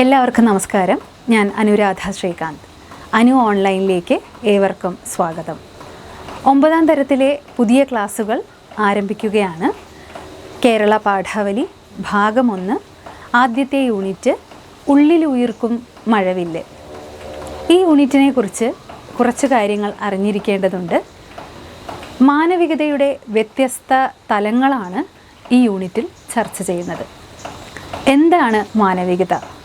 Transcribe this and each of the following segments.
എല്ലാവർക്കും നമസ്കാരം. ഞാൻ അനുരാധ ശ്രീകാന്ത്. അനു ഓൺലൈനിലേക്ക് ഏവർക്കും സ്വാഗതം. ഒമ്പതാം തരത്തിലെ പുതിയ ക്ലാസ്സുകൾ ആരംഭിക്കുകയാണ്. കേരള പാഠാവലി ഭാഗം ഒന്ന് ആദ്യത്തെ യൂണിറ്റ് ഉള്ളിലുയിർക്കും മഴവില്ല്. ഈ യൂണിറ്റിനെ കുറിച്ച് കുറച്ച് കാര്യങ്ങൾ അറിഞ്ഞിരിക്കേണ്ടതുണ്ട്. മാനവികതയുടെ വ്യത്യസ്ത തലങ്ങളാണ് ഈ യൂണിറ്റിൽ ചർച്ച ചെയ്യുന്നത്. എന്താണ് മാനവികത?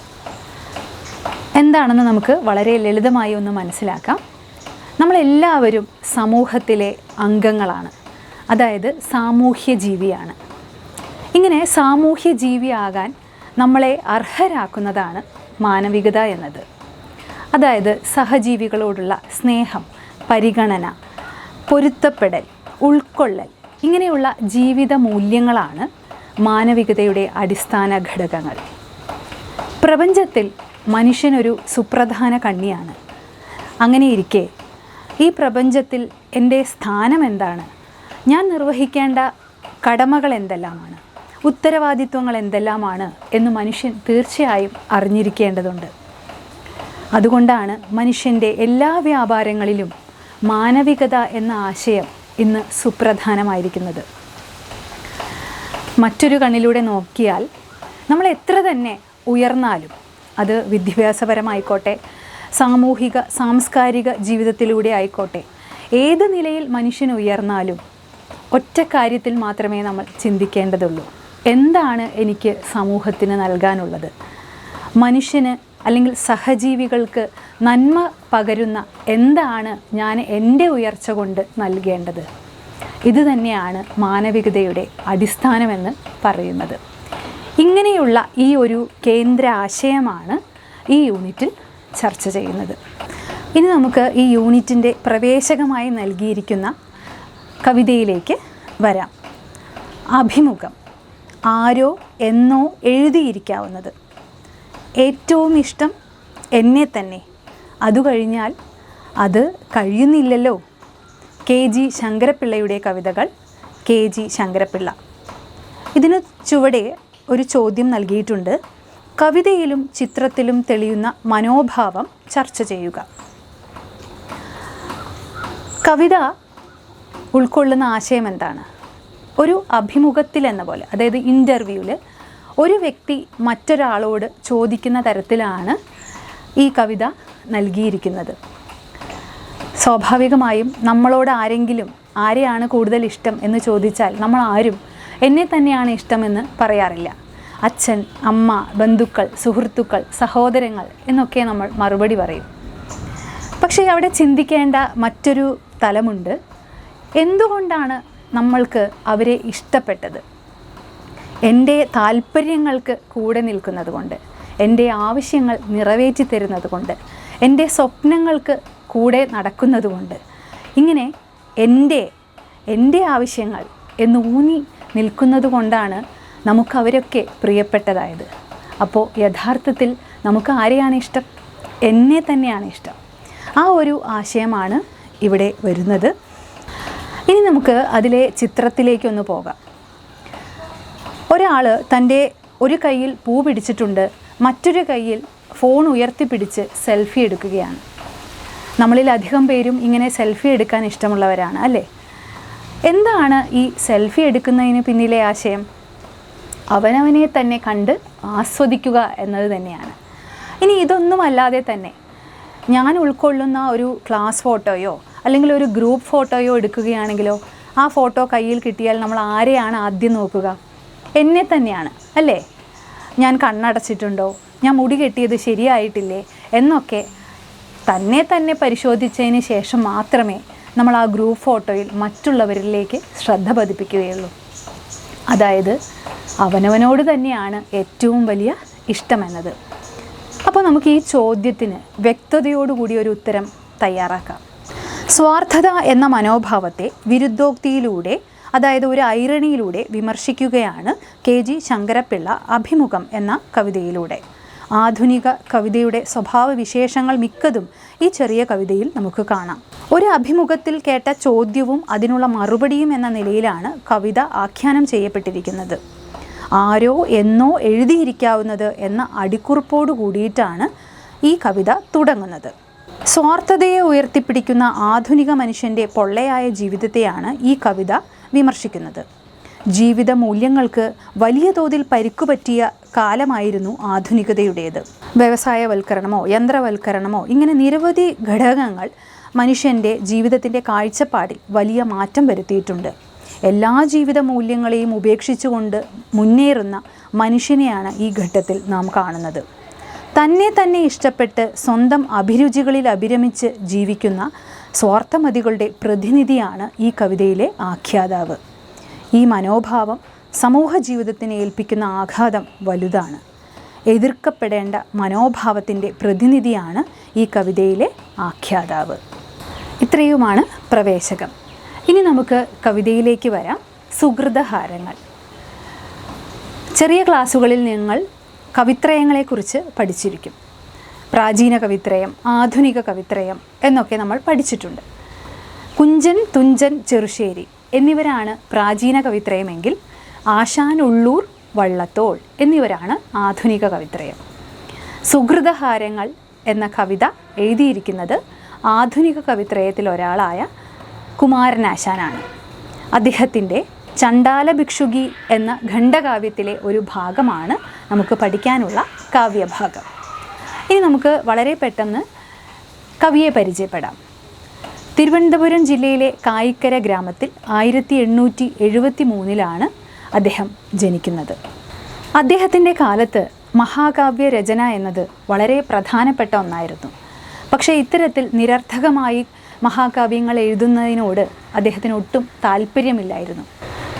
എന്താണെന്ന് നമുക്ക് വളരെ ലളിതമായി ഒന്ന് മനസ്സിലാക്കാം. നമ്മളെല്ലാവരും സമൂഹത്തിലെ അംഗങ്ങളാണ്. അതായത് സാമൂഹ്യ ജീവിയാണ് ഇങ്ങനെ സാമൂഹ്യ ജീവിയാകാൻ നമ്മളെ അർഹരാക്കുന്നതാണ് മാനവികത എന്നത്. അതായത് സഹജീവികളോടുള്ള സ്നേഹം പരിഗണന പൊരുത്തപ്പെടൽ ഉൾക്കൊള്ളൽ ഇങ്ങനെയുള്ള ജീവിത മൂല്യങ്ങളാണ് മാനവികതയുടെ അടിസ്ഥാന ഘടകങ്ങൾ. പ്രപഞ്ചത്തിൽ മനുഷ്യനൊരു സുപ്രധാന കണ്ണിയാണ്. അങ്ങനെയിരിക്കെ ഈ പ്രപഞ്ചത്തിൽ എന്റെ സ്ഥാനം എന്താണ് ഞാൻ നിർവഹിക്കേണ്ട കടമകൾ എന്തെല്ലാമാണ് ഉത്തരവാദിത്വങ്ങൾ എന്തെല്ലാമാണ് എന്ന് മനുഷ്യൻ തീർച്ചയായും അറിഞ്ഞിരിക്കേണ്ടതുണ്ട്. അതുകൊണ്ടാണ് മനുഷ്യന്റെ എല്ലാ വ്യാപാരങ്ങളിലും മാനവികത എന്ന ആശയം ഇന്ന് സുപ്രധാനമായിരിക്കുന്നത്. മറ്റൊരു കണ്ണിലൂടെ നോക്കിയാൽ നമ്മൾ എത്ര തന്നെ ഉയർന്നാലും അത് വിദ്യാഭ്യാസപരമായിക്കോട്ടെ സാമൂഹിക സാംസ്കാരിക ജീവിതത്തിലൂടെ ആയിക്കോട്ടെ. ഏത് നിലയിൽ മനുഷ്യൻ ഉയർന്നാലും ഒറ്റ കാര്യത്തിൽ മാത്രമേ നമ്മൾ ചിന്തിക്കേണ്ടതുള്ളൂ. എന്താണ് എനിക്ക് സമൂഹത്തിന് നൽകാനുള്ളത്? മനുഷ്യന് അല്ലെങ്കിൽ സഹജീവികൾക്ക് നന്മ പകരുന്ന എന്താണ് ഞാൻ എന്റെ ഉയർച്ച കൊണ്ട് നൽകേണ്ടത്? ഇത് തന്നെയാണ് മാനവികതയുടെ അടിസ്ഥാനമെന്ന് പറയുന്നത്. ഇങ്ങനെയുള്ള ഈ ഒരു കേന്ദ്ര ആശയമാണ് ഈ യൂണിറ്റിൽ ചർച്ച ചെയ്യുന്നത്. ഇനി നമുക്ക് ഈ യൂണിറ്റിന്റെ പ്രവേശകമായി നൽകിയിരിക്കുന്ന കവിതയിലേക്ക് വരാം. അഭിമുഖം. ആരോ എന്നോ എഴുതിയിരിക്കാവുന്നത്. ഏറ്റവും ഇഷ്ടം എന്നെ തന്നെ. അതു കഴിഞ്ഞാൽ അത് കഴിയുന്നില്ലല്ലോ. കെ ജി ശങ്കരപ്പിള്ളയുടെ കവിതകൾ കെ ജി ശങ്കരപ്പിള്ള. ഇതിനു ചുവടെ ഒരു ചോദ്യം നൽകിയിട്ടുണ്ട്. കവിതയിലും ചിത്രത്തിലും തെളിയുന്ന മനോഭാവം ചർച്ച ചെയ്യുക. കവിത ഉൾക്കൊള്ളുന്ന ആശയം എന്താണ്? ഒരു അഭിമുഖത്തിൽ എന്ന പോലെ അതായത് ഇന്റർവ്യൂവിൽ ഒരു വ്യക്തി മറ്റൊരാളോട് ചോദിക്കുന്ന തരത്തിലാണ് ഈ കവിത നൽകിയിരിക്കുന്നത്. സ്വാഭാവികമായും നമ്മളോട് ആരെങ്കിലും ആരെയാണ് കൂടുതൽ ഇഷ്ടം എന്ന് ചോദിച്ചാൽ നമ്മൾ ആരും എന്നെ തന്നെയാണ് ഇഷ്ടമെന്ന് പറയാറില്ല. അച്ഛൻ അമ്മ ബന്ധുക്കൾ സുഹൃത്തുക്കൾ സഹോദരങ്ങൾ എന്നൊക്കെ നമ്മൾ മറുപടി പറയും. പക്ഷേ അവിടെ ചിന്തിക്കേണ്ട മറ്റൊരു തലമുണ്ട്. എന്തുകൊണ്ടാണ് നമ്മൾക്ക് അവരെ ഇഷ്ടപ്പെട്ടത്? എന്റെ താല്പര്യങ്ങൾക്ക് കൂടെ നിൽക്കുന്നത് കൊണ്ട് എന്റെ ആവശ്യങ്ങൾ നിറവേറ്റി തരുന്നത് കൊണ്ട് എന്റെ സ്വപ്നങ്ങൾക്ക് കൂടെ നടക്കുന്നത് കൊണ്ട് ഇങ്ങനെ എന്റെ എന്റെ ആവശ്യങ്ങൾ എന്നൂന്നി നിൽക്കുന്നത് കൊണ്ടാണ് നമുക്ക് അവരൊക്കെ പ്രിയപ്പെട്ടതായത്. അപ്പോൾ യഥാർത്ഥത്തിൽ നമുക്ക് ആരെയാണ് ഇഷ്ടം? എന്നെ തന്നെയാണ് ഇഷ്ടം. ആ ഒരു ആശയമാണ് ഇവിടെ വരുന്നത്. ഇനി നമുക്ക് അതിലെ ചിത്രത്തിലേക്കൊന്ന് പോകാം. ഒരാൾ തന്റെ ഒരു കയ്യിൽ പൂ പിടിച്ചിട്ടുണ്ട്. മറ്റൊരു കയ്യിൽ ഫോൺ ഉയർത്തിപ്പിടിച്ച് സെൽഫി എടുക്കുകയാണ്. നമ്മളിൽ അധികം പേരും ഇങ്ങനെ സെൽഫി എടുക്കാൻ ഇഷ്ടമുള്ളവരാണ് അല്ലേ? എന്താണ് ഈ സെൽഫി എടുക്കുന്നതിന് പിന്നിലെ ആശയം? അവനവനെ തന്നെ കണ്ട് ആസ്വദിക്കുക എന്നത് തന്നെയാണ്. ഇനി ഇതൊന്നുമല്ലാതെ തന്നെ ഞാൻ ഉൾക്കൊള്ളുന്ന ഒരു ക്ലാസ് ഫോട്ടോയോ അല്ലെങ്കിൽ ഒരു ഗ്രൂപ്പ് ഫോട്ടോയോ എടുക്കുകയാണെങ്കിലോ ആ ഫോട്ടോ കയ്യിൽ കിട്ടിയാൽ നമ്മൾ ആരെയാണ് ആദ്യം നോക്കുക? എന്നെ തന്നെയാണ് അല്ലേ? ഞാൻ കണ്ണടച്ചിട്ടുണ്ടോ? ഞാൻ മുടി കെട്ടിയത് ശരിയായിട്ടില്ലേ? എന്നൊക്കെ തന്നെ തന്നെ പരിശോധിച്ചതിന് ശേഷം മാത്രമേ നമ്മൾ ആ ഗ്രൂപ്പ് ഫോട്ടോയിൽ മറ്റുള്ളവരിലേക്ക് ശ്രദ്ധ പതിപ്പിക്കുകയുള്ളൂ. അതായത് അവനവനോട് തന്നെയാണ് ഏറ്റവും വലിയ ഇഷ്ടമെന്നത്. അപ്പോൾ നമുക്ക് ഈ ചോദ്യത്തിന് വ്യക്തതയോടുകൂടി ഒരു ഉത്തരം തയ്യാറാക്കാം. സ്വാർത്ഥത എന്ന മനോഭാവത്തെ വിരുദ്ധോക്തിയിലൂടെ അതായത് ഒരു ഐറണിയിലൂടെ വിമർശിക്കുകയാണ് കെ ജി ശങ്കരപ്പിള്ള അഭിമുഖം എന്ന കവിതയിലൂടെ. ആധുനിക കവിതയുടെ സ്വഭാവവിശേഷങ്ങൾ മിക്കതും ഈ ചെറിയ കവിതയിൽ നമുക്ക് കാണാം. ഒരു അഭിമുഖത്തിൽ കേട്ട ചോദ്യവും അതിനുള്ള മറുപടിയും എന്ന നിലയിലാണ് കവിത ആഖ്യാനം ചെയ്യപ്പെട്ടിരിക്കുന്നത്. ആരോ എന്നോ എഴുതിയിരിക്കാവുന്നത് എന്ന അടിക്കുറിപ്പോട് കൂടിയിട്ടാണ് ഈ കവിത തുടങ്ങുന്നത്. സ്വാർത്ഥതയെ ഉയർത്തിപ്പിടിക്കുന്ന ആധുനിക മനുഷ്യന്റെ പൊള്ളയായ ജീവിതത്തെയാണ് ഈ കവിത വിമർശിക്കുന്നത്. ജീവിത മൂല്യങ്ങൾക്ക് വലിയ തോതിൽ പരിക്കുപറ്റിയ കാലമായിരുന്നു ആധുനികതയുടേത്. വ്യവസായവൽക്കരണമോ യന്ത്രവൽക്കരണമോ ഇങ്ങനെ നിരവധി ഘടകങ്ങൾ മനുഷ്യന്റെ ജീവിതത്തിന്റെ കാഴ്ചപ്പാടിൽ വലിയ മാറ്റം വരുത്തിയിട്ടുണ്ട്. എല്ലാ ജീവിത മൂല്യങ്ങളെയും ഉപേക്ഷിച്ചുകൊണ്ട് മുന്നേറുന്ന മനുഷ്യനെയാണ് ഈ ഘട്ടത്തിൽ നാം കാണുന്നത്. തന്നെ തന്നെ ഇഷ്ടപ്പെട്ട് സ്വന്തം അഭിരുചികളിൽ അഭിരമിച്ച് ജീവിക്കുന്ന സ്വാർത്ഥമതികളുടെ പ്രതിനിധിയാണ് ഈ കവിതയിലെ ആഖ്യാതാവ്. ഈ മനോഭാവം സമൂഹ ജീവിതത്തിന് ഏൽപ്പിക്കുന്ന ആഘാതം വലുതാണ്. എതിർക്കപ്പെടേണ്ട മനോഭാവത്തിന്റെ പ്രതിനിധിയാണ് ഈ കവിതയിലെ ആഖ്യാതാവ്. ഇത്രയുമാണ് പ്രവേശകം. ഇനി നമുക്ക് കവിതയിലേക്ക് വരാം. സുഹൃതഹാരങ്ങൾ. ചെറിയ ക്ലാസ്സുകളിൽ നിങ്ങൾ കവിത്രയങ്ങളെക്കുറിച്ച് പഠിച്ചിരിക്കും. പ്രാചീന കവിത്രയം ആധുനിക കവിത്രയം എന്നൊക്കെ നമ്മൾ പഠിച്ചിട്ടുണ്ട്. കുഞ്ചൻ തുഞ്ചൻ ചെറുശ്ശേരി എന്നിവരാണ് പ്രാചീന കവിത്രയമെങ്കിൽ ആശാൻ ഉള്ളൂർ വള്ളത്തോൾ എന്നിവരാണ് ആധുനിക കവിത്രയം. സുഹൃതഹാരങ്ങൾ എന്ന കവിത എഴുതിയിരിക്കുന്നത് ആധുനിക കവിത്രയത്തിൽ ഒരാളായ കുമാരനാശാനാണ്. അദ്ദേഹത്തിന്റെ ചണ്ടാല ഭിക്ഷുകി എന്ന ഖണ്ഡകാവ്യത്തിലെ ഒരു ഭാഗമാണ് നമുക്ക് പഠിക്കാനുള്ള കാവ്യഭാഗം. ഇനി നമുക്ക് വളരെ പെട്ടെന്ന് കവിയെ പരിചയപ്പെടാം. തിരുവനന്തപുരം ജില്ലയിലെ കായിക്കര ഗ്രാമത്തിൽ ആയിരത്തി എണ്ണൂറ്റി എഴുപത്തി മൂന്നിലാണ് അദ്ദേഹം ജനിക്കുന്നത്. അദ്ദേഹത്തിന്റെ കാലത്ത് മഹാകാവ്യ രചന എന്നത് വളരെ പ്രധാനപ്പെട്ട ഒന്നായിരുന്നു. പക്ഷേ ഇത്തരത്തിൽ നിരർത്ഥകമായി മഹാകാവ്യങ്ങൾ എഴുതുന്നതിനോട് അദ്ദേഹത്തിന് ഒട്ടും താല്പര്യമില്ലായിരുന്നു.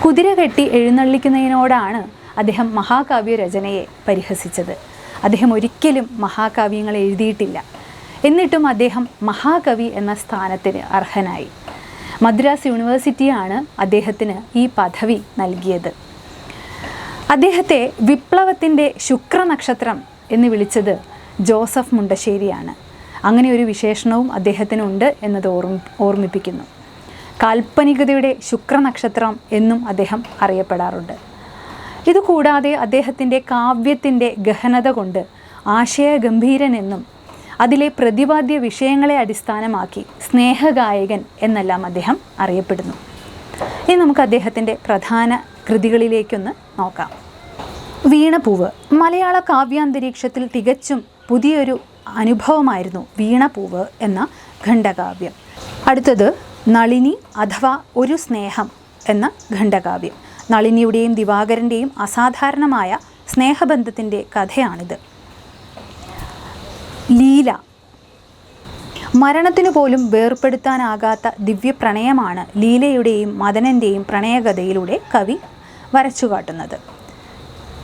കുതിര കെട്ടി എഴുന്നള്ളിക്കുന്നതിനോടാണ് അദ്ദേഹം മഹാകാവ്യ രചനയെ പരിഹസിച്ചത്. അദ്ദേഹം ഒരിക്കലും മഹാകാവ്യങ്ങൾ എഴുതിയിട്ടില്ല. എന്നിട്ടും അദ്ദേഹം മഹാകവി എന്ന സ്ഥാനത്തിന് അർഹനായി. മദ്രാസ് യൂണിവേഴ്സിറ്റിയാണ് അദ്ദേഹത്തിന് ഈ പദവി നൽകിയത്. അദ്ദേഹത്തെ വിപ്ലവത്തിന്റെ ശുക്രനക്ഷത്രം എന്ന് വിളിച്ചത് ജോസഫ് മുണ്ടശ്ശേരിയാണ്. അങ്ങനെ ഒരു വിശേഷണവും അദ്ദേഹത്തിനുണ്ട് എന്നത് ഓർമ്മ ഓർമ്മിപ്പിക്കുന്നു. കാൽപ്പനികതയുടെ ശുക്രനക്ഷത്രം എന്നും അദ്ദേഹം അറിയപ്പെടാറുണ്ട്. ഇതുകൂടാതെ അദ്ദേഹത്തിന്റെ കാവ്യത്തിന്റെ ഗഹനത കൊണ്ട് ആശയഗംഭീരനെന്നും അതിലെ പ്രതിപാദ്യ വിഷയങ്ങളെ അടിസ്ഥാനമാക്കി സ്നേഹഗായകൻ എന്നെല്ലാം അദ്ദേഹം അറിയപ്പെടുന്നു. ഇനി നമുക്ക് അദ്ദേഹത്തിന്റെ പ്രധാന കൃതികളിലേക്കൊന്ന് നോക്കാം. വീണപൂവ് മലയാള കാവ്യാന്തരീക്ഷത്തിൽ തികച്ചും പുതിയൊരു അനുഭവമായിരുന്നു വീണപൂവ് എന്ന ഖണ്ഡകാവ്യം. അടുത്തത് നളിനി അഥവാ ഒരു സ്നേഹം എന്ന ഖണ്ഡകാവ്യം. നളിനിയുടെയും ദിവാകരന്റെയും അസാധാരണമായ സ്നേഹബന്ധത്തിന്റെ കഥയാണിത്. ലീല. മരണത്തിനു പോലും വേർപ്പെടുത്താനാകാത്ത ദിവ്യപ്രണയമാണ് ലീലയുടെയും മദനന്റെയും പ്രണയകഥയിലൂടെ കവി വരച്ചു കാട്ടുന്നത്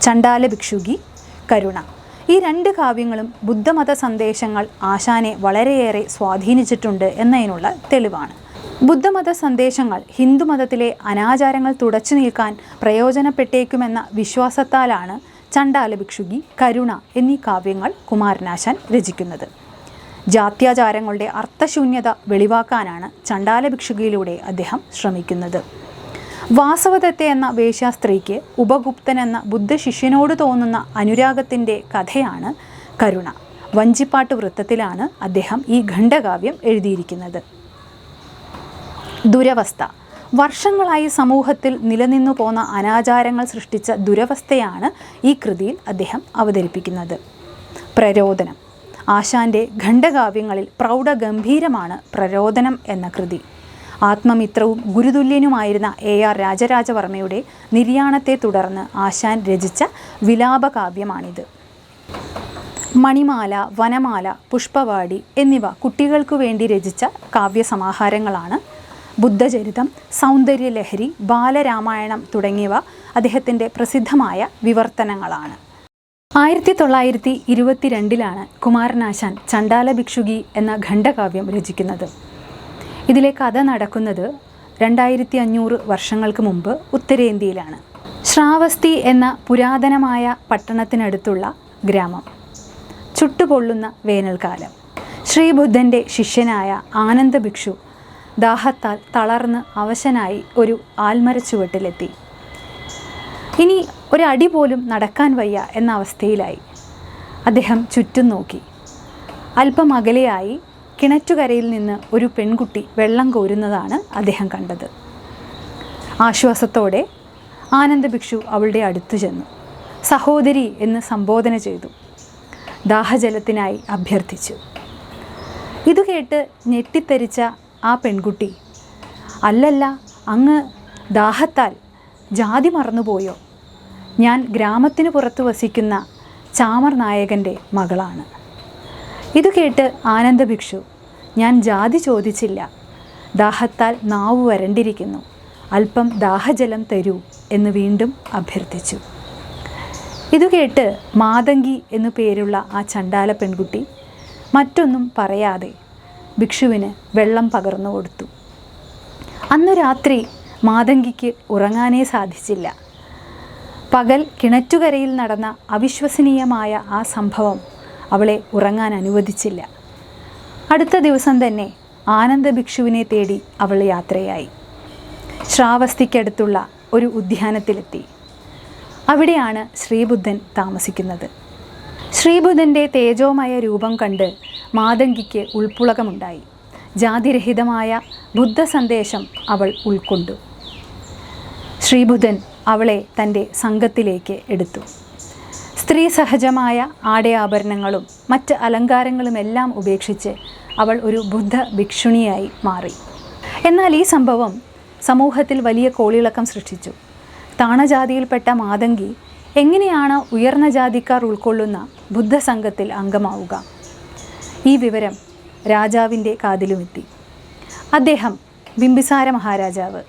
ചണ്ടാല ഭിക്ഷുകി കരുണ. ഈ രണ്ട് കാവ്യങ്ങളും ബുദ്ധമത സന്ദേശങ്ങൾ ആശാനെ വളരെയേറെ സ്വാധീനിച്ചിട്ടുണ്ട് എന്നതിനുള്ള തെളിവാണ്. ബുദ്ധമത സന്ദേശങ്ങൾ ഹിന്ദുമതത്തിലെ അനാചാരങ്ങൾ തുടച്ചു നീക്കാൻ പ്രയോജനപ്പെട്ടേക്കുമെന്ന വിശ്വാസത്താലാണ് ചണ്ടാല ഭിക്ഷുകി കരുണ എന്നീ കാവ്യങ്ങൾ കുമാരനാശാൻ രചിക്കുന്നത്. ജാത്യാചാരങ്ങളുടെ അർത്ഥശൂന്യത വെളിവാക്കാനാണ് ചണ്ടാല ഭിക്ഷുകിയിലൂടെ അദ്ദേഹം ശ്രമിക്കുന്നത്. വാസവദത്തെ എന്ന വേശ്യാസ്ത്രീക്ക് ഉപഗുപ്തൻ എന്ന ബുദ്ധശിഷ്യനോട് തോന്നുന്ന അനുരാഗത്തിന്റെ കഥയാണ് കരുണ. വഞ്ചിപ്പാട്ട് വൃത്തത്തിലാണ് അദ്ദേഹം ഈ ഖണ്ഡകാവ്യം എഴുതിയിരിക്കുന്നത്. ദുരവസ്ഥ. വർഷങ്ങളായി സമൂഹത്തിൽ നിലനിന്നു പോന്ന അനാചാരങ്ങൾ സൃഷ്ടിച്ച ദുരവസ്ഥയാണ് ഈ കൃതിയിൽ അദ്ദേഹം അവതരിപ്പിക്കുന്നത്. പ്രരോദനം. ആശാന്റെ ഖണ്ഡകാവ്യങ്ങളിൽ പ്രൗഢഗംഭീരമാണ് പ്രരോദനം എന്ന കൃതി. ആത്മമിത്രവും ഗുരുതുല്യനുമായിരുന്ന എ ആർ രാജരാജവർമ്മയുടെ നിര്യാണത്തെ തുടർന്ന് ആശാൻ രചിച്ച വിലാപകാവ്യമാണിത്. മണിമാല വനമാല പുഷ്പവാടി എന്നിവ കുട്ടികൾക്കു വേണ്ടി രചിച്ച കാവ്യസമാഹാരങ്ങളാണ്. ബുദ്ധചരിതം സൗന്ദര്യലഹരി ബാലരാമായണം തുടങ്ങിയവ അദ്ദേഹത്തിന്റെ പ്രസിദ്ധമായ വിവർത്തനങ്ങളാണ്. ആയിരത്തി തൊള്ളായിരത്തി ഇരുപത്തിരണ്ടിലാണ് കുമാരനാശാൻ ചണ്ടാല ഭിക്ഷുകി എന്ന ഖണ്ഡകാവ്യം രചിക്കുന്നത്. ഇതിലെ കഥ നടക്കുന്നത് രണ്ടായിരത്തി അഞ്ഞൂറ് വർഷങ്ങൾക്ക് മുമ്പ് ഉത്തരേന്ത്യയിലാണ്. ശ്രാവസ്തി എന്ന പുരാതനമായ പട്ടണത്തിനടുത്തുള്ള ഗ്രാമം. ചുട്ടുപൊള്ളുന്ന വേനൽക്കാലം. ശ്രീബുദ്ധന്റെ ശിഷ്യനായ ആനന്ദ ഭിക്ഷു ദാഹത്താൽ തളർന്ന് അവശനായി ഒരു ആൽമരച്ചുവട്ടിലെത്തി. ഇനി ഒരടി പോലും നടക്കാൻ വയ്യ എന്ന അവസ്ഥയിലായി. അദ്ദേഹം ചുറ്റും നോക്കി. അല്പം അകലെയായി കിണറ്റുകരയിൽ നിന്ന് ഒരു പെൺകുട്ടി വെള്ളം കോരുന്നതാണ് അദ്ദേഹം കണ്ടത്. ആശ്വാസത്തോടെ ആനന്ദ ഭിക്ഷു അവളുടെ അടുത്തു ചെന്നു. സഹോദരി എന്ന് സംബോധന ചെയ്തു. ദാഹജലത്തിനായി അഭ്യർത്ഥിച്ചു. ഇത് കേട്ട് ഞെട്ടിത്തെരിച്ച ആ പെൺകുട്ടി അല്ലല്ല അങ്ങ് ദാഹത്താൽ ജാതി മറന്നുപോയോ? ഞാൻ ഗ്രാമത്തിന് പുറത്ത് വസിക്കുന്ന ചാമർ നായകന്റെ മകളാണ്. ഇത് കേട്ട് ആനന്ദ ഭിക്ഷു ഞാൻ ജാതി ചോദിച്ചില്ല. ദാഹത്താൽ നാവ് വരണ്ടിരിക്കുന്നു. അല്പം ദാഹജലം തരൂ എന്ന് വീണ്ടും അഭ്യർത്ഥിച്ചു. ഇതു കേട്ട് മാതങ്കി എന്നു പേരുള്ള ആ ചണ്ടാല പെൺകുട്ടി മറ്റൊന്നും പറയാതെ ഭിക്ഷുവിന് വെള്ളം പകർന്നു കൊടുത്തു. അന്ന് രാത്രി മാതങ്കിക്ക് ഉറങ്ങാനേ സാധിച്ചില്ല. പകൽ കിണറ്റുകരയിൽ നടന്ന അവിശ്വസനീയമായ ആ സംഭവം അവളെ ഉറങ്ങാൻ അനുവദിച്ചില്ല. അടുത്ത ദിവസം തന്നെ ആനന്ദ ഭിക്ഷുവിനെ തേടി അവൾ യാത്രയായി. ശ്രാവസ്തിക്കടുത്തുള്ള ഒരു ഉദ്യാനത്തിലെത്തി. അവിടെയാണ് ശ്രീബുദ്ധൻ താമസിക്കുന്നത്. ശ്രീബുദ്ധന്റെ തേജോമയ രൂപം കണ്ട് മാതങ്കിക്ക് ഉൾപ്പുളകമുണ്ടായി. ജാതിരഹിതമായ ബുദ്ധ സന്ദേശം അവൾ ഉൾക്കൊണ്ടു. ശ്രീബുദ്ധൻ അവളെ തന്റെ സംഘത്തിലേക്ക് എടുത്തു. സ്ത്രീ സഹജമായ ആടയാഭരണങ്ങളും മറ്റ് അലങ്കാരങ്ങളുമെല്ലാം ഉപേക്ഷിച്ച് അവൾ ഒരു ബുദ്ധ ഭിക്ഷുണിയായി മാറി. എന്നാൽ ഈ സംഭവം സമൂഹത്തിൽ വലിയ കോളിളക്കം സൃഷ്ടിച്ചു. താണജാതിയിൽപ്പെട്ട മാതങ്കി എങ്ങനെയാണ് ഉയർന്ന ജാതിക്കാർ ഉൾക്കൊള്ളുന്ന ബുദ്ധസംഘത്തിൽ അംഗമാവുക? ഈ വിവരം രാജാവിന്റെ കാതിലുമെത്തി. അദ്ദേഹം ബിംബിസാര മഹാരാജാവ്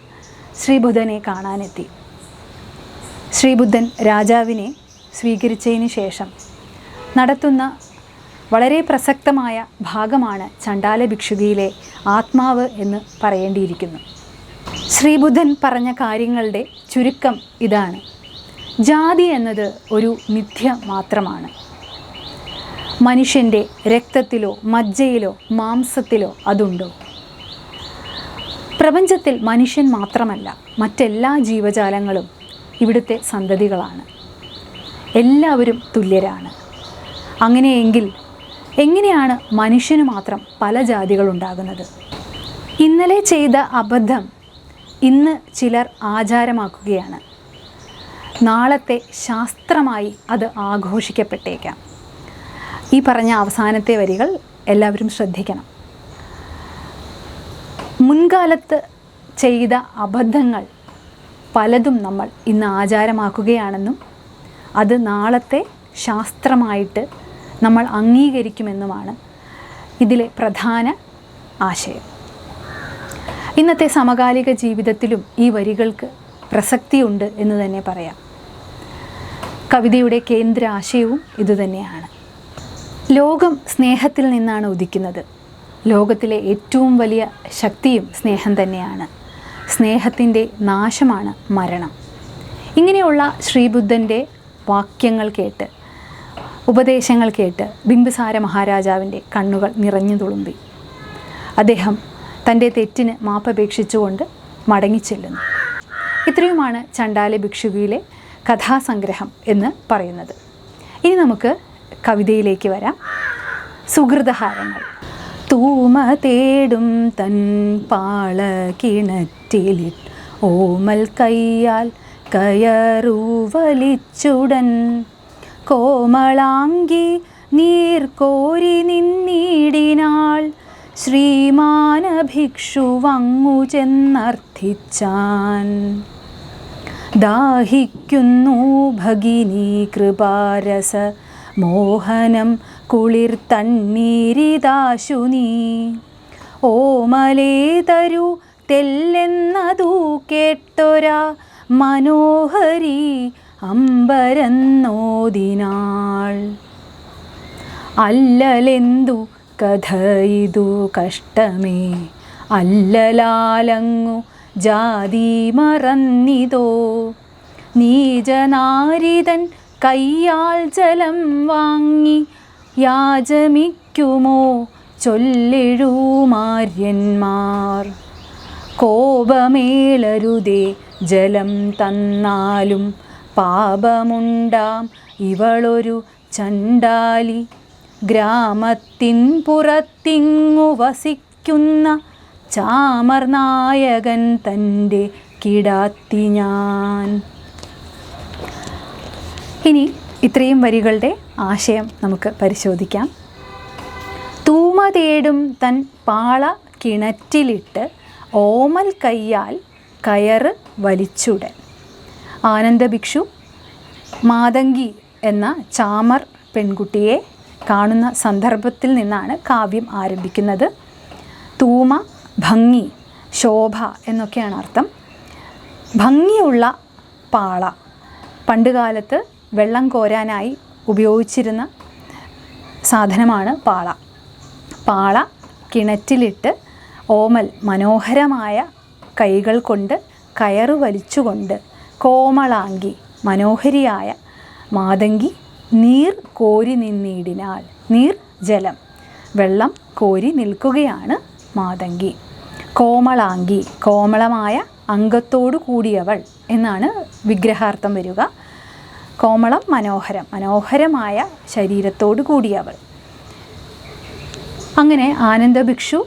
ശ്രീബുദ്ധനെ കാണാനെത്തി. ശ്രീബുദ്ധൻ രാജാവിനെ സ്വീകരിച്ചതിന് ശേഷം നടത്തുന്ന വളരെ പ്രസക്തമായ ഭാഗമാണ് ചണ്ടാല ഭിക്ഷുകിയിലെ ആത്മാവ് എന്ന് പറയേണ്ടിയിരിക്കുന്നു. ശ്രീബുദ്ധൻ പറഞ്ഞ കാര്യങ്ങളുടെ ചുരുക്കം ഇതാണ്. ജാതി എന്നത് ഒരു മിഥ്യ മാത്രമാണ്. മനുഷ്യന്റെ രക്തത്തിലോ മജ്ജയിലോ മാംസത്തിലോ അതുണ്ടോ? പ്രപഞ്ചത്തിൽ മനുഷ്യൻ മാത്രമല്ല മറ്റെല്ലാ ജീവജാലങ്ങളും ഇവിടുത്തെ സന്തതികളാണ്. എല്ലാവരും തുല്യരാണ്. അങ്ങനെയെങ്കിൽ എങ്ങനെയാണ് മനുഷ്യന് മാത്രം പല ജാതികളുണ്ടാകുന്നത്? ഇന്നലെ ചെയ്ത അബദ്ധം ഇന്ന് ചിലർ ആചാരമാക്കുകയാണ്. നാളത്തെ ശാസ്ത്രമായി അത് ആഘോഷിക്കപ്പെട്ടേക്കാം. ഈ പറഞ്ഞ അവസാനത്തെ വരികൾ എല്ലാവരും ശ്രദ്ധിക്കണം. മുൻകാലത്ത് ചെയ്ത അബദ്ധങ്ങൾ പലതും നമ്മൾ ഇന്ന് ആചാരമാക്കുകയാണെന്നും അത് നാളത്തെ ശാസ്ത്രമായിട്ട് നമ്മൾ അംഗീകരിക്കുമെന്നുമാണ് ഇതിലെ പ്രധാന ആശയം. ഇന്നത്തെ സമകാലിക ജീവിതത്തിലും ഈ വരികൾക്ക് പ്രസക്തിയുണ്ട് എന്ന് തന്നെ പറയാം. കവിതയുടെ കേന്ദ്ര ആശയവും ഇതുതന്നെയാണ് ലോകം സ്നേഹത്തിൽ നിന്നാണ് ഉദിക്കുന്നത്. ലോകത്തിലെ ഏറ്റവും വലിയ ശക്തിയും സ്നേഹം തന്നെയാണ്. സ്നേഹത്തിന്റെ നാശമാണ് മരണം. ഇങ്ങനെയുള്ള ശ്രീബുദ്ധന്റെ വാക്യങ്ങൾ കേട്ട് ഉപദേശങ്ങൾ കേട്ട് ബിംബിസാര മഹാരാജാവിന്റെ കണ്ണുകൾ നിറഞ്ഞു തുളുമ്പി. അദ്ദേഹം തന്റെ തെറ്റിന് മാപ്പപേക്ഷിച്ചുകൊണ്ട് മടങ്ങിച്ചെല്ലുന്നു ഇത്രയുമാണ് ചണ്ടാല ഭിക്ഷുകിയിലെ കഥാസംഗ്രഹം എന്ന് പറയുന്നത്. ഇനി നമുക്ക് കവിതയിലേക്ക് വരാം. സുഹൃതഹാരങ്ങൾ തൂമ തേടും തൻ പാള കിണറ്റിലിൽ ഓമൽ കയ്യാൽ കയറു വലിച്ചുടൻ കോമളാങ്കി നീർക്കോരി നിന്നീടിനാൾ നിന്നിടിനാൾ ശ്രീമാന ഭിക്ഷുവങ്ങു ചെന്നർത്ഥിച്ചാൻ. ദാഹിക്കുന്നു ഭഗിനി കൃപാരസ മോഹനം കുളിർ തണ്ണീരിതാശു നീ. ഓമലേ തരൂ തെല്ലെന്നതു കേട്ടൊരാ മനോഹരി അമ്പരന്നോദിനാൾ അല്ലലെന്തു കഥ ഇതു കഷ്ടമേ. അല്ലലാലങ്ങു ജാതി മറന്നിതോ. നീജനാരിതൻ കയ്യാൽ ജലം വാങ്ങി യാചമിക്കുമോ ചൊല്ലിഴുമാര്യന്മാർ കോപമേളരുതേ ജലം തന്നാലും പാപമുണ്ടാം. ഇവളൊരു ചണ്ടാലി ഗ്രാമത്തിൻ പുറത്തിങ്ങു വസിക്കുന്ന ചാമർനായകൻ തന്റെ കിടാത്തി ഞാൻ. ഇനി ഇത്രയും വരികളുടെ ആശയം നമുക്ക് പരിശോധിക്കാം. തൂമ തേടും തൻ പാള കിണറ്റിലിട്ട് ഓമൽ കയ്യാൽ കയറ് വലിച്ചുടൻ. ആനന്ദഭിക്ഷു മാതങ്കി എന്ന ചാമർ പെൺകുട്ടിയെ കാണുന്ന സന്ദർഭത്തിൽ നിന്നാണ് കാവ്യം ആരംഭിക്കുന്നത്. തൂമ ഭംഗി ശോഭ എന്നൊക്കെയാണ് അർത്ഥം. ഭംഗിയുള്ള പാള. പണ്ടുകാലത്ത് വെള്ളം കോരാനായി ഉപയോഗിച്ചിരുന്ന സാധനമാണ് പാള. പാള കിണറ്റിലിട്ട് ഓമൽ മനോഹരമായ കൈകൾ കൊണ്ട് കയറ് വലിച്ചുകൊണ്ട് കോമളാങ്കി മനോഹരിയായ മാതങ്കി നീർ കോരി നിന്നിടിനാൽ നീർ ജലം വെള്ളം കോരി നിൽക്കുകയാണ് മാതങ്കി. കോമളാങ്കി കോമളമായ അംഗത്തോടു കൂടിയവൾ എന്നാണ് വിഗ്രഹാർത്ഥം വരിക. കോമളം മനോഹരം മനോഹരമായ ശരീരത്തോടു കൂടിയവൾ. അങ്ങനെ ആനന്ദഭിക്ഷു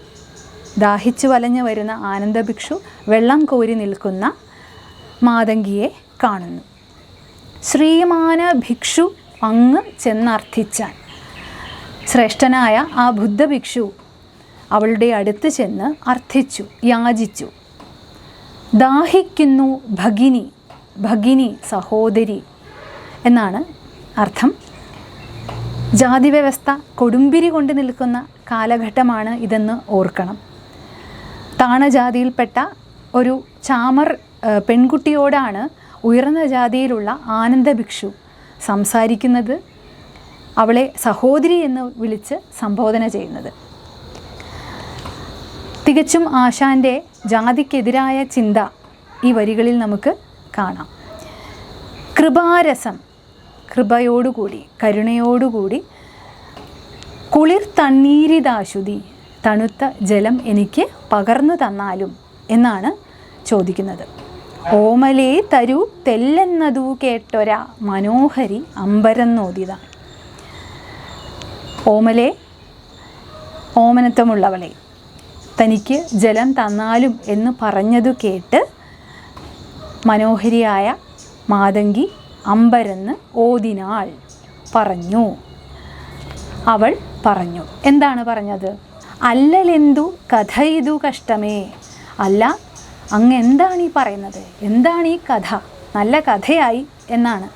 ദാഹിച്ചു വലഞ്ഞു വരുന്ന ആനന്ദഭിക്ഷു വെള്ളം കോരി നിൽക്കുന്ന മാതങ്കിയെ കാണുന്നു. ശ്രീമാന ഭിക്ഷു അങ്ങ് ചെന്നർത്ഥിച്ചാൻ. ശ്രേഷ്ഠനായ ആ ബുദ്ധഭിക്ഷു അവളുടെ അടുത്ത് ചെന്ന് അർത്ഥിച്ചു യാചിച്ചു. ദാഹിക്കുന്നു ഭഗിനി ഭഗിനി സഹോദരി എന്നാണ് അർത്ഥം. ജാതി വ്യവസ്ഥ കൊടുമ്പിരി കൊണ്ട് നിൽക്കുന്ന കാലഘട്ടമാണ് ഇതെന്ന് ഓർക്കണം. താണജാതിയിൽപ്പെട്ട ഒരു ചാമർ പെൺകുട്ടിയോടാണ് ഉയർന്ന ജാതിയിലുള്ള ആനന്ദ ഭിക്ഷു സംസാരിക്കുന്നത് അവളെ സഹോദരി എന്ന് വിളിച്ച് സംബോധന ചെയ്യുന്നത്. തികച്ചും ആശാന്റെ ജാതിക്കെതിരായ ചിന്ത ഈ വരികളിൽ നമുക്ക് കാണാം. കൃപാരസം കൃപയോടുകൂടി കരുണയോടുകൂടി കുളിർ തണ്ണീരിതാശുതി തണുത്ത ജലം എനിക്ക് പകർന്നു തന്നാലും എന്നാണ് ചോദിക്കുന്നത്. ഓമലേ തരൂ തെല്ലെന്നതു കേട്ടൊരാ മനോഹരി അമ്പരന്നോദിത ഓമലേ ഓമനത്വമുള്ളവളെ തനിക്ക് ജലം തന്നാലും എന്ന് പറഞ്ഞതു കേട്ട് മനോഹരിയായ മാതങ്കി അമ്പരന്ന് ഓതിനാൾ പറഞ്ഞു. അവൾ പറഞ്ഞു. എന്താണ് പറഞ്ഞത്? അല്ലലെന്തു? കഥ ഇതു കഷ്ടമേ. അല്ല അങ്ങ് എന്താണ് ഈ പറയുന്നത്? എന്താണ് ഈ കഥ? നല്ല കഥയായി എന്നാണ്.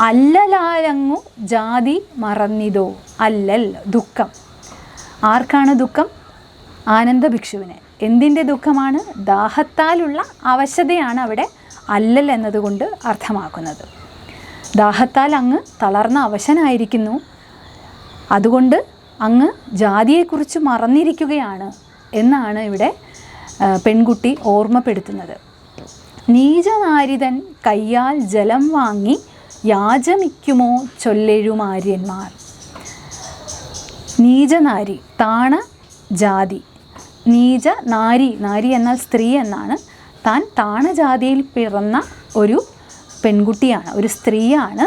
അല്ലലാലങ്ങു ജാതി മറന്നിതോ? അല്ലൽ ദുഃഖം. ആർക്കാണ് ദുഃഖം? ആനന്ദ ഭിക്ഷുവിന് എന്തിന്റെ ദുഃഖമാണ്? ദാഹത്താലുള്ള അവശതയാണ് അവിടെ അല്ലൽ എന്നതുകൊണ്ട് അർത്ഥമാക്കുന്നത്. ദാഹത്താൽ അങ്ങ് തളർന്ന അവശനായിരിക്കുന്നു. അതുകൊണ്ട് അങ്ങ് ജാതിയെക്കുറിച്ച് മറന്നിരിക്കുകയാണ് എന്നാണ് ഇവിടെ പെൺകുട്ടി ഓർമ്മപ്പെടുത്തുന്നത്. നീചനാരിതൻ കയ്യാൽ ജലം വാങ്ങി യാചമിക്കുമോ ചൊല്ലെഴുമാര്യന്മാർ നീചനാരി താണ ജാതി. നീച നാരി നാരി എന്നാൽ സ്ത്രീ എന്നാണ്. താൻ താണജാതിയിൽ പിറന്ന ഒരു പെൺകുട്ടിയാണ് ഒരു സ്ത്രീയാണ്.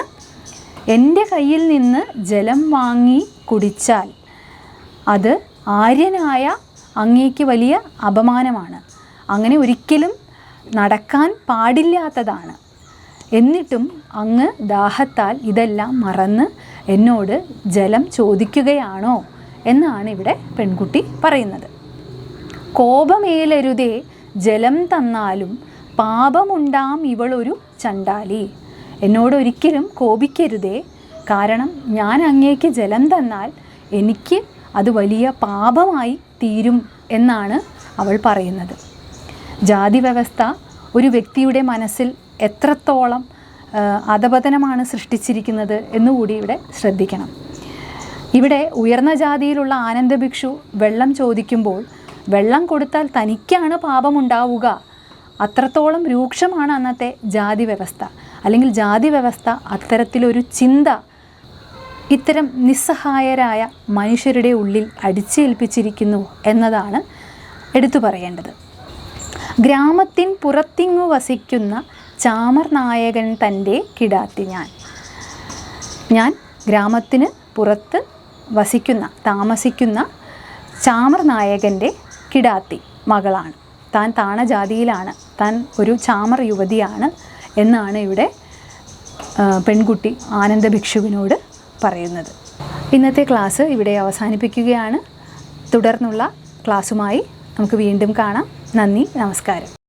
എന്റെ കയ്യിൽ നിന്ന് ജലം വാങ്ങി കുടിച്ചാൽ അത് ആര്യനായ അങ്ങേക്ക് വലിയ അപമാനമാണ്. അങ്ങനെ ഒരിക്കലും നടക്കാൻ പാടില്ലാത്തതാണ്. എന്നിട്ടും അങ്ങ് ദാഹത്താൽ ഇതെല്ലാം മറന്ന് എന്നോട് ജലം ചോദിക്കുകയാണോ എന്നാണ് ഇവിടെ പെൺകുട്ടി പറയുന്നത്. കോപമേലരുതേ ജലം തന്നാലും പാപമുണ്ടാം ഇവളൊരു ചണ്ടാലി. എന്നോട് ഒരിക്കലും കോപിക്കരുതേ. കാരണം ഞാൻ അങ്ങേക്ക് ജലം തന്നാൽ എനിക്ക് അത് വലിയ പാപമായി തീരും എന്നാണ് അവൾ പറയുന്നത്. ജാതി വ്യവസ്ഥ ഒരു വ്യക്തിയുടെ മനസ്സിൽ എത്രത്തോളം അധപതനമാണ് സൃഷ്ടിച്ചിരിക്കുന്നത് എന്നുകൂടി ഇവിടെ ശ്രദ്ധിക്കണം. ഇവിടെ ഉയർന്ന ജാതിയിലുള്ള ആനന്ദഭിക്ഷു വെള്ളം ചോദിക്കുമ്പോൾ വെള്ളം കൊടുത്താൽ തനിക്കാണ് പാപമുണ്ടാവുക. അത്രത്തോളം രൂക്ഷമാണ് അന്നത്തെ ജാതി വ്യവസ്ഥ. അല്ലെങ്കിൽ ജാതി വ്യവസ്ഥ അത്തരത്തിലൊരു ചിന്ത ഇത്തരം നിസ്സഹായരായ മനുഷ്യരുടെ ഉള്ളിൽ അടിച്ചേൽപ്പിച്ചിരിക്കുന്നു എന്നതാണ് എടുത്തു പറയേണ്ടത്. ഗ്രാമത്തിൻ പുറത്തിങ്ങു വസിക്കുന്ന ചാമർ നായകൻ തന്റെ കിടാത്തി ഞാൻ. ഞാൻ ഗ്രാമത്തിന് പുറത്ത് വസിക്കുന്ന താമസിക്കുന്ന ചാമർ നായകന്റെ കിടാത്തി മകളാണ്. താൻ താണജാതിയിലാണ് താൻ ഒരു ചാമർ യുവതിയാണ് എന്നാണ് ഇവിടെ പെൺകുട്ടി ആനന്ദ ഭിക്ഷുവിനോട് പറയുന്നത്. ഇന്നത്തെ ക്ലാസ് ഇവിടെ അവസാനിപ്പിക്കുകയാണ്. തുടർന്നുള്ള ക്ലാസ്സുമായി നമുക്ക് വീണ്ടും കാണാം. നന്ദി നമസ്കാരം.